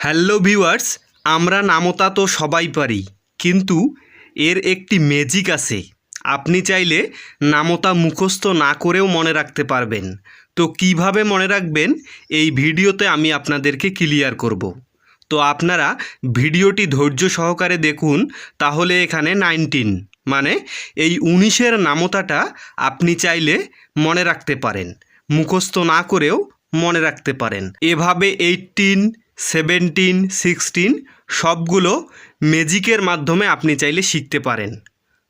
Hello viewers, আমরা নামতা তো সবাই পারি, কিন্তু এর একটি ম্যাজিক আছে। আপনি চাইলে নামতা মুখস্থ না করেও মনে রাখতে পারবেন। তো কীভাবে মনে রাখবেন? এই ভিডিওতে আমি আপনাদেরকে ক্লিয়ার করব। তো আপনারা ভিডিওটি ধৈর্য সহকারে দেখুন, তাহলে এখানে নাইনটিন মানে এই উনিশের নামতাটা আপনি চাইলে মনে রাখতে পারেন, মুখস্থ না করেও মনে রাখতে পারেন। এভাবে এইটিন সেভেন্টিন, সিক্সটিন সবগুলো ম্যাজিকের মাধ্যমে আপনি চাইলে শিখতে পারেন।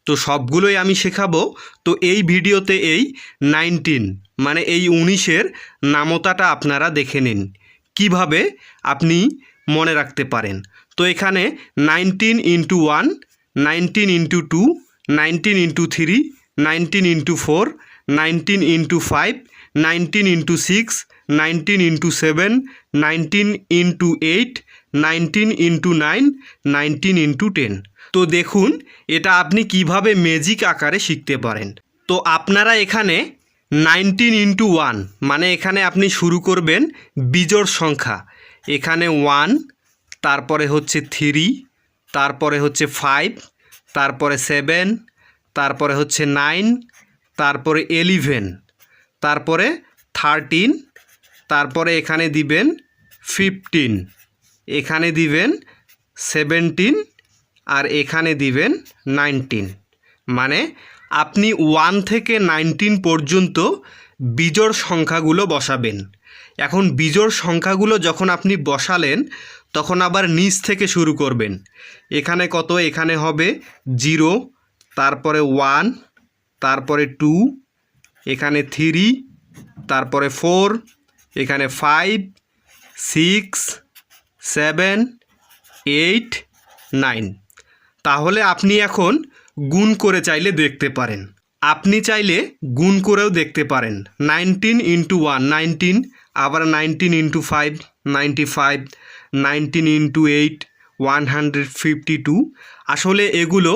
তো সবগুলোই আমি শেখাবো। তো এই ভিডিওতে এই নাইনটিন মানে এই উনিশের নামতাটা আপনারা দেখে নিন। কীভাবে আপনি মনে রাখতে পারেন? তো এখানে nineteen into one, nineteen into two, nineteen into three, nineteen into four, nineteen into five nineteen into six nineteen into seven nineteen into eight nineteen into nine nineteen into ten তো দেখুন, এটা আপনি কীভাবে ম্যাজিক আকারে শিখতে পারেন। তো আপনারা এখানে নাইনটিন ইন্টু ওয়ান মানে এখানে আপনি শুরু করবেন বিজোড় সংখ্যা। এখানে ওয়ান তারপরে হচ্ছে থ্রি তারপরে হচ্ছে ফাইভ তারপরে সেভেন তারপরে হচ্ছে নাইন তারপরে এলিভেন তারপরে থার্টিন তারপরে এখানে দিবেন ফিফটিন এখানে দিবেন সেভেন্টিন আর এখানে দিবেন নাইনটিন মানে আপনি ওয়ান থেকে নাইনটিন পর্যন্ত বিজোড় সংখ্যাগুলো বসাবেন। এখন বিজোড় সংখ্যাগুলো যখন আপনি বসালেন, তখন আবার নিচ থেকে শুরু করবেন। এখানে কত? এখানে হবে জিরো তারপরে ওয়ান তারপরে টু এখানে থ্রি তারপরে ফোর এখানে five six seven eight nine তাহলে আপনি এখন গুণ করে চাইলে দেখতে পারেন। আপনি চাইলে গুণ করেও দেখতে পারেন। নাইনটিন ইন্টু ওয়ান নাইনটিন আবার nineteen into five ninety five nineteen into eight one hundred fifty two. আসলে এগুলো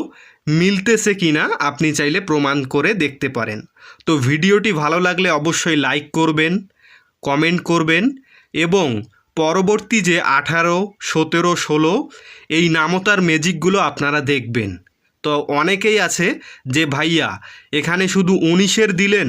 মিলতেছে কি না আপনি চাইলে প্রমাণ করে দেখতে পারেন। তো ভিডিওটি ভালো লাগলে অবশ্যই লাইক করবেন, কমেন্ট করবেন এবং পরবর্তী যে আঠারো, সতেরো, ষোলো, এই নামতার ম্যাজিকগুলো আপনারা দেখবেন। তো অনেকেই আছে যে, ভাইয়া, এখানে শুধু উনিশের দিলেন?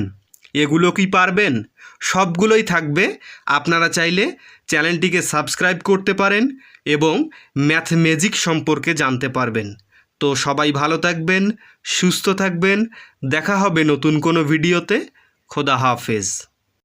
এগুলো কি পারবেন? সবগুলোই থাকবে। আপনারা চাইলে চ্যানেলটিকে সাবস্ক্রাইব করতে পারেন এবং ম্যাথ ম্যাজিক সম্পর্কে জানতে পারবেন। তো সবাই ভালো থাকবেন, সুস্থ থাকবেন। দেখা হবে নতুন কোনো ভিডিওতে। খোদা হাফেজ।